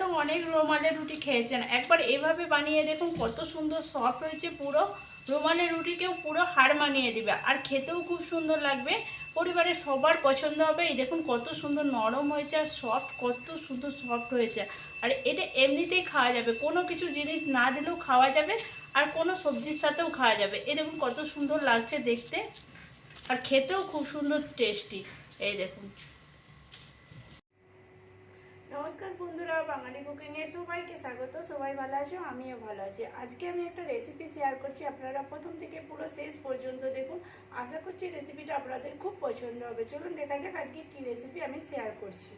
তো অনেক রুমালের রুটি খেয়েছেন। একবার এভাবে বানিয়ে দেখুন, কত সুন্দর সফট হয়েছে পুরো। রুমালের রুটিকেও পুরো হার মানিয়ে দিবে। আর খেতেও খুব সুন্দর লাগবে। পরিবারের সবার পছন্দ হবে। এই দেখুন, কত সুন্দর নরম হয়েছে আর সফট কত সুন্দর সফট হয়েছে। আর এটা এমনিতেই খাওয়া যাবে। কোনো কিছু জিনিস না দিলেও খাওয়া যাবে আর কোনো সবজির সাথেও খাওয়া যাবে। এই দেখুন, কত সুন্দর লাগছে দেখতে। আর খেতেও খুব সুন্দর টেস্টি এই দেখুন। নমস্কার বন্ধুরা, বাঙালি কুকিংয়ে সবাইকে স্বাগত। সবাই ভালো আছো? আমিও ভালো আছি। আজকে আমি একটা রেসিপি শেয়ার করছি। আপনারা প্রথম থেকে পুরো শেষ পর্যন্ত দেখুন। আশা করছি রেসিপিটা আপনাদের খুব পছন্দ হবে। চলুন দেখা যাক আজকে কী রেসিপি আমি শেয়ার করছি।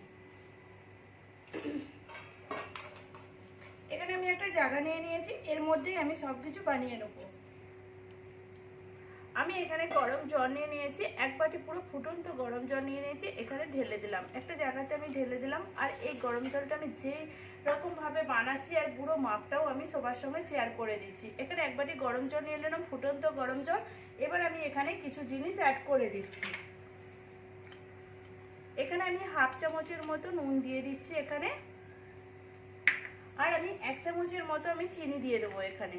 এখানে আমি একটা জায়গা নিয়ে নিয়েছি। এর মধ্যেই আমি সব কিছু বানিয়ে নেব। আমি এখানে গরম জল নিয়ে নিয়েছি, এক বাটি পুরো ফুটন্ত গরম জল নিয়ে নিয়েছি, এখানে ঢেলে দিলাম। একটা জায়গাতে আমি ঢেলে দিলাম, আর এই গরম জলটা আমি যে রকমভাবে বানাচ্ছি আর পুরো মাপটাও আমি সবার সঙ্গে শেয়ার করে দিচ্ছি। এখানে এক বাটি গরম জল নিয়ে নিলাম, ফুটন্ত গরম জল। এবার আমি এখানে কিছু জিনিস অ্যাড করে দিচ্ছি। এখানে আমি হাফ চামচের মতো নুন দিয়ে দিচ্ছি এখানে। আর আমি এক চামচের মতো আমি চিনি দিয়ে দেবো এখানে।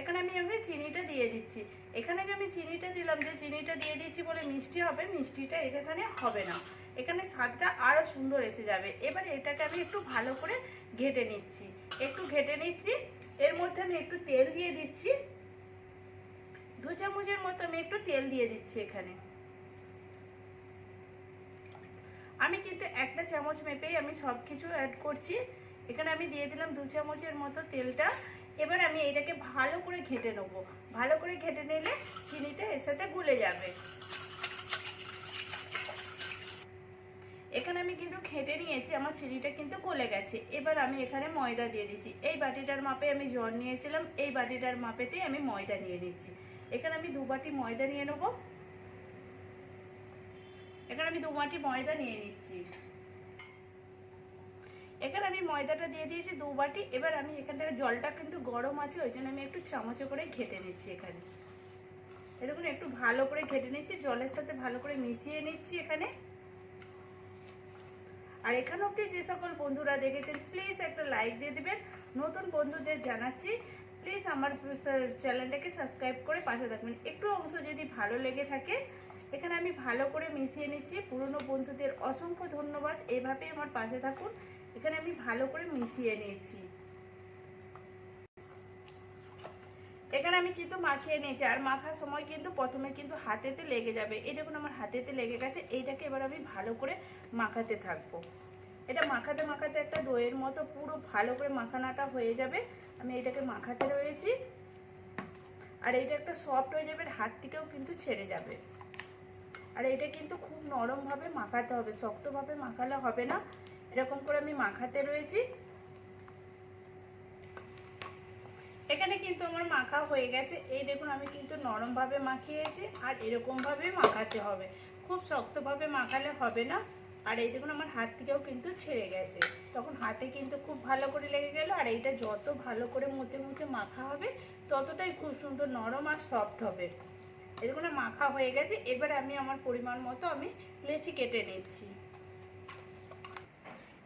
এখানে আমি এমনি চিনিটা দিয়ে দিচ্ছি। এখানে আমি চিনিটা দিলাম, যে চিনিটা দিয়ে দিচ্ছি বলে মিষ্টি হবে, মিষ্টিটা এখানে হবে না। এখানে স্বাদটা আরও সুন্দর এসে যাবে। এবার এটাকে আমি একটু ভালো করে ঘেটে নিচ্ছি। একটু ঘেটে নিচ্ছি। এর মধ্যে আমি একটু তেল দিয়ে দিচ্ছি। দু চামচের মতো আমি একটু তেল দিয়ে দিচ্ছি এখানে। আমি কিন্তু একটা চামচ মেপেই আমি সব কিছু অ্যাড করছি। এখানে আমি দিয়ে দিলাম দু চামচের মতো তেলটা। এবার আমি এটাকে ভালো করে ঘেটে নেব। ভালো করে ঘেটে নিলে চিনিটা এর সাথে গুলে যাবে। এখানে আমি কিন্তু ঘেটে নিয়েছি, আমার চিনিটা কিন্তু গলে গেছে। এবার আমি এখানে ময়দা দিয়ে দিচ্ছি। এই বাটিটার মাপে আমি জল নিয়েছিলাম, এই বাটিটার মাপেতেই আমি ময়দা নিয়ে নিচ্ছি। এখানে আমি দু বাটি ময়দা নিয়ে নেব। এখানে আমি দু বাটি ময়দা নিয়ে নিচ্ছি। এখানে আমি ময়দাটা দিয়ে দিয়েছি দু বাটি। এবার আমি এখান থেকে জলটা কিন্তু গরম আছে, ওই জন্য আমি একটু চামচে করে ঘেটে নিচ্ছি এখানে। এরকম একটু ভালো করে ঘেটে নিচ্ছি, জলের সাথে ভালো করে মিশিয়ে নিচ্ছি এখানে। আর এখানে অব্দি যে সকল বন্ধুরা দেখেছেন প্লিজ একটা লাইক দিয়ে দেবেন। নতুন বন্ধুদের জানাচ্ছি প্লিজ আমার চ্যানেলটাকে সাবস্ক্রাইব করে পাশে থাকবেন। একটু অংশ যদি ভালো লেগে থাকে, এখানে আমি ভালো করে মিশিয়ে নিচ্ছি। পুরনো বন্ধুদের অসংখ্য ধন্যবাদ। এভাবেই আমার পাশে থাকুন। এখানে আমি ভালো করে মিশিয়ে নিয়েছি। এখানে আমি কিন্তু মাখিয়ে নিয়েছি, আর মাখার সময় কিন্তু প্রথমে কিন্তু হাতেতে লেগে যাবে। এই দেখুন আমার হাতেতে লেগে গেছে, এইটাকে এবার আমি ভালো করে মাখাতে থাকব। এটা মাখাতে মাখাতে একটা দইয়ের মতো পুরো ভালো করে মাখানাটা হয়ে যাবে। আমি এটাকে মাখাতে রয়েছি। আর এটা একটা সফট হয়ে যাবে হাত থেকেও কিন্তু ছেড়ে যাবে। আর এটা কিন্তু খুব নরমভাবে মাখাতে হবে, শক্তভাবে মাখালে হবে না। এরকম করে আমি মাখাতে রয়েছি। এখানে কিন্তু আমার মাখা হয়ে গেছে। এই দেখুন, আমি কিন্তু নরমভাবে মাখিয়েছি আর এরকমভাবে মাখাতে হবে। খুব শক্তভাবে মাখালে হবে না। আর এই দেখুন, আমার হাত থেকেও কিন্তু ছেড়ে গেছে। তখন হাতে কিন্তু খুব ভালো করে লেগে গেল। আর এইটা যত ভালো করে মুতে মুতে মাখা হবে, ততটাই খুব সুন্দর নরম আর সফট হবে। এরকম মাখা হয়ে গেছে। এবার আমি আমার পরিমাণ মতো আমি লেচি কেটে নিচ্ছি।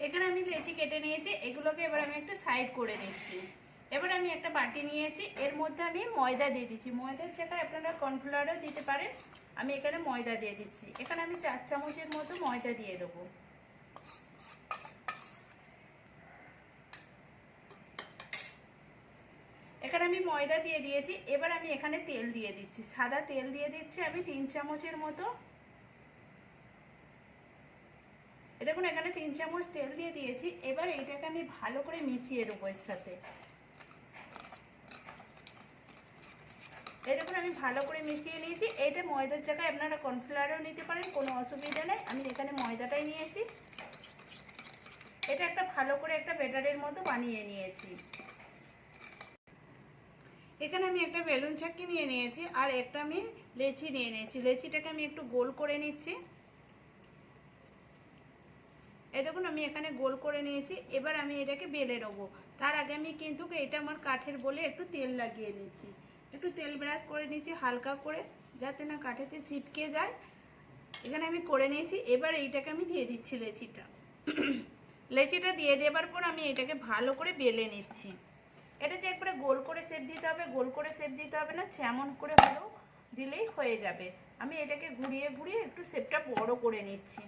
এখানে আমি লেচি কেটে নিয়েছি, এগুলোকে এবার আমি একটু সাইড করে নিচ্ছি। এবার আমি একটা বাটি নিয়েছি, এর মধ্যে আমি ময়দা দিয়ে দিচ্ছি। ময়দার জায়গায় আপনারা কর্নফ্লাওয়ারও দিতে পারেন। আমি এখানে ময়দা দিয়ে দিচ্ছি। এখানে আমি চার চামচের মতো ময়দা দিয়ে দেবো। এখানে আমি ময়দা দিয়ে দিয়েছি। এবার আমি এখানে তেল দিয়ে দিচ্ছি। সাদা তেল দিয়ে দিচ্ছি আমি তিন চামচের মতো। দেখুন, এখানে তিন চামচ তেল দিয়ে দিয়েছি। এবার এইটাকে আমি ভালো করে মিশিয়ে দেবো এর সাথে। এই দেখুন, আমি ভালো করে মিশিয়ে নিয়েছি। এইটা ময়দার জায়গায় আপনারা কর্নফ্লাওয়ারও নিতে পারেন, কোনো অসুবিধা নেই। আমি এখানে ময়দাটাই নিয়েছি। এটা একটা ভালো করে একটা ব্যাটারের মতো বানিয়ে নিয়েছি। এখানে আমি একটা বেলুন চাকি নিয়ে নিয়েছি, আর একটা আমি লেচি নিয়ে নিয়েছি। লেচিটাকে আমি একটু গোল করে নিচ্ছি। এই দেখুন, আমি এখানে গোল করে নিয়েছি। এবার আমি এটাকে বেলে নেব। তার আগে আমি কিন্তু এটা আমার কাঠের বলে একটু তেল লাগিয়ে নিচ্ছি। একটু তেল ব্রাশ করে নিচ্ছি হালকা করে, যাতে না কাঠেতে চিপকে যায়। এখানে আমি করে নিয়েছি। এবার এইটাকে আমি দিয়ে দিচ্ছি লেচিটা। লেচিটা দিয়ে দেবার পর আমি এটাকে ভালো করে বেলে নিচ্ছি। এটা যে একবারে গোল করে শেপ দিতে হবে, গোল করে শেপ দিতে হবে না, যেমন করে হলেও দিলেই হয়ে যাবে। আমি এটাকে ঘুরিয়ে ঘুরিয়ে একটু শেপটা বড় করে নিচ্ছি।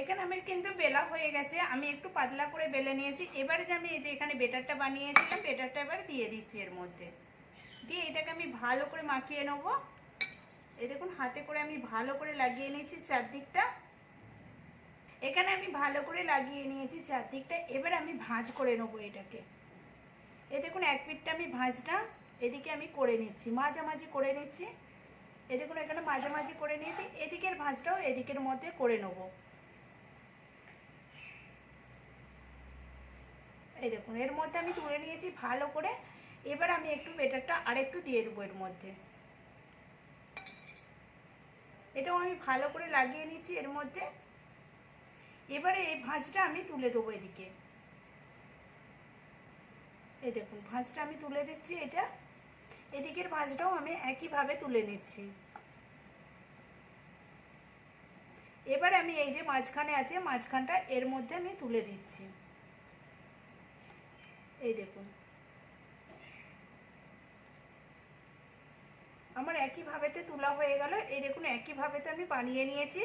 এখানে আমার কিন্তু বেলা হয়ে গেছে, আমি একটু পাতলা করে বেলে নিয়েছি। এবারে যে আমি এই যে এখানে বেটারটা বানিয়েছিলাম, বেটারটা এবার দিয়ে দিচ্ছি এর মধ্যে। দিয়ে এটাকে আমি ভালো করে মাখিয়ে নেব। এই দেখুন, হাতে করে আমি ভালো করে লাগিয়ে নিয়েছি চারদিকটা। এখানে আমি ভালো করে লাগিয়ে নিয়েছি চারদিকটা, এবার আমি ভাঁজ করে নেব এটাকে। এ দেখুন, এক পিঠটা আমি ভাঁজটা এদিকে আমি করে নিচ্ছি, মাঝামাঝি করে নিচ্ছি। এ দেখুন, এখানে মাঝামাঝি করে নিয়েছি, এদিকের ভাঁজটাও এদিকের মধ্যে করে নেব। এই দেখুন, এর মধ্যে আমি তুলে নিয়েছি ভালো করে। এবার আমি একটু বেটারটা আরেকটু দিয়ে দেবো এর মধ্যে। এটাও আমি ভালো করে লাগিয়ে নিচ্ছি এর মধ্যে। এবারে এই ভাঁজটা আমি তুলে দেবো এদিকে। এই দেখুন, ভাঁজটা আমি তুলে দিচ্ছি এটা। এদিকের ভাঁজটাও আমি একইভাবে তুলে নিচ্ছি। এবার আমি এই যে মাঝখানে আছে, মাঝখানটা এর মধ্যে আমি তুলে দিচ্ছি। এই দেখুন। আমার একইভাবেতে তোলা হয়ে গেল। এই দেখুন, একইভাবেতে আমি বানিয়ে নিয়েছি।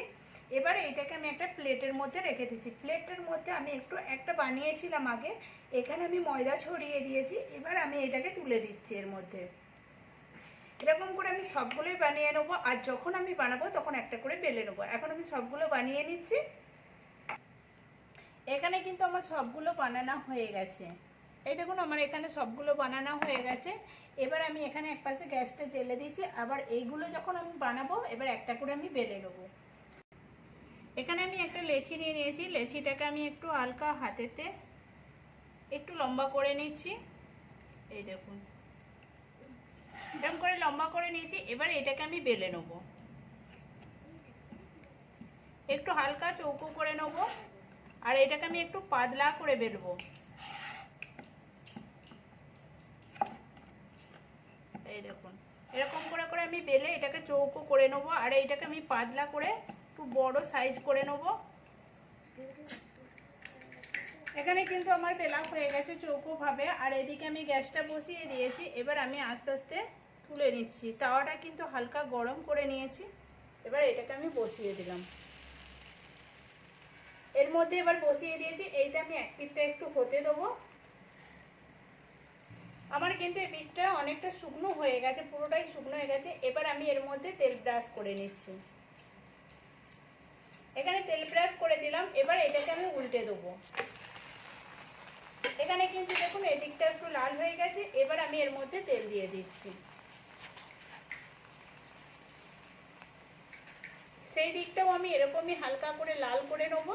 এবারে এটাকে আমি একটা প্লেটের মধ্যে রেখে দিচ্ছি। প্লেটের মধ্যে আমি একটু, একটা বানিয়েছিলাম আগে। এখানে আমি ময়দা ছড়িয়ে দিয়েছি। এবার আমি এটাকে তুলে দিচ্ছি এর মধ্যে। এরকম করে আমি সবগুলোই বানিয়ে নেব। আর যখন আমি বানাবো, তখন একটা করে বেলে নেব। এখন আমি সবগুলো বানিয়ে নিচ্ছি। এখানে কিন্তু আমার সবগুলো বানানো হয়ে গেছে। এই দেখুন, আমার এখানে সবগুলো বানানো হয়ে গেছে। এবার আমি এখানে এক পাশে গ্যাসটা জেলে দিয়েছি। আবার এইগুলো যখন আমি বানাবো, এবার একটা করে আমি বেলে নেব। এখানে আমি একটা লেচি নিয়ে নিয়েছি। লেচিটাকে আমি একটু হালকা হাতেতে একটু লম্বা করে নিচ্ছি। এই দেখুন, এরকম করে লম্বা করে নিয়েছি। এবার এটাকে আমি বেলে নেব। একটু হালকা চৌকো করে নেব। আর এটাকে আমি একটু পাতলা করে বেলবো। এই দেখুন এরকম করে করে আমি বেলে এটাকে চৌকো করে নেব, আর এইটাকে আমি পাতলা করে একটু বড় সাইজ করে নেব। এখানে কিন্তু আমার বেলা হয়ে গেছে চৌকোভাবে, আর এদিকে আমি গ্যাসটা বসিয়ে দিয়েছি, এবার আমি আস্তে আস্তে তুলে নিচ্ছি। তাওয়াটা কিন্তু হালকা গরম করে নিয়েছি, এবার এটাকে আমি বসিয়ে দিলাম। এর মধ্যে এবার বসিয়ে দিয়েছি, এইটা আমি এক পিঠটা একটু হতে দেবো। আমার কিন্তু এই পিঠটা অনেকটা শুকনো হয়ে গেছে, পুরোটাই শুকনো হয়ে গেছে। এবার আমি এর মধ্যে তেল ব্রাশ করে নিচ্ছি। এখানে তেল ব্রাশ করে দিলাম, এবার এটাকে আমি উল্টে দেবো। এখানে কিন্তু দেখুন এদিকটা একটু লাল হয়ে গেছে, এবার আমি এর মধ্যে তেল দিয়ে দিচ্ছি। সেই দিকটাও আমি এরকমই হালকা করে লাল করে নেব।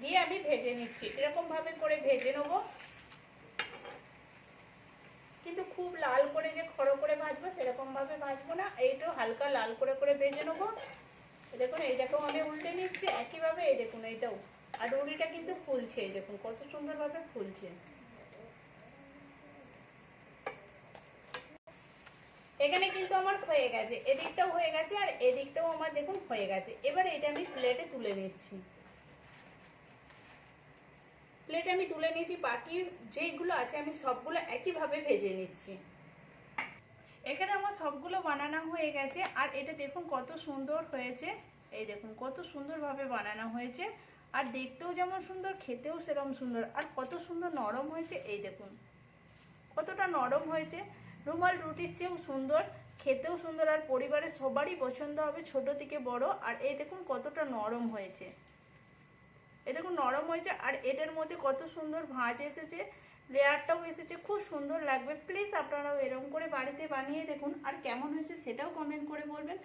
দিয়ে আমি ভেজে নিচ্ছি। এরকম ভাবে করে ভেজে নেব। কিন্তু খুব লাল করে যে খড়ো করে ভাজবো, সেরকম ভাবে ভাজবো না। এইটাও হালকা লাল করে করে ভেজে নেব। দেখুন এইটাকেও আমি উল্টে নিচ্ছি একইভাবে, এই দেখুন এইটাও। আর রুটিটা কিন্তু ফুলছে, এই দেখুন, কত সুন্দরভাবে ফুলছে। এখানে কিন্তু আমার হয়ে গেছে। এদিকটাও হয়ে গেছে আর এদিকটাও আমার দেখুন হয়ে গেছে। এবার এটা আমি প্লেটে তুলে নিচ্ছি। প্লেটে আমি তুলে নিয়েছি, বাকি যেইগুলো আছে আমি সবগুলো একইভাবে ভেজে নিচ্ছি। এখানে আমার সবগুলো বানানো হয়ে গেছে, আর এটা দেখুন কত সুন্দর হয়েছে। এই দেখুন কত সুন্দরভাবে বানানো হয়েছে, আর দেখতেও যেমন সুন্দর, খেতেও সেরকম সুন্দর, আর কত সুন্দর নরম হয়েছে, এই দেখুন। কতটা নরম হয়েছে। রুমাল রুটির চেয়েও সুন্দর, খেতেও সুন্দর, আর পরিবারের সবারই পছন্দ হবে ছোট থেকে বড়, আর এই দেখুন কতটা নরম হয়েছে। এ দেখুন নরম হয়েছে, আর এটার মধ্যে কত সুন্দর ভাঁজ এসেছে। লেয়ারটাও এসেছে, খুব সুন্দর লাগবে। প্লিজ আপনারাও এরকম করে বাড়িতে বানিয়ে দেখুন, আর কেমন হয়েছে সেটাও কমেন্ট করে বলবেন।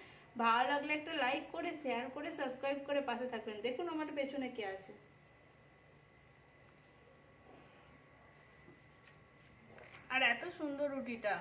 ভালো লাগলে একটা লাইক করে শেয়ার করে সাবস্ক্রাইব করে পাশে থাকবেন। দেখুন আমার পেছনে কে আছে। আর এত সুন্দর রুটিটা।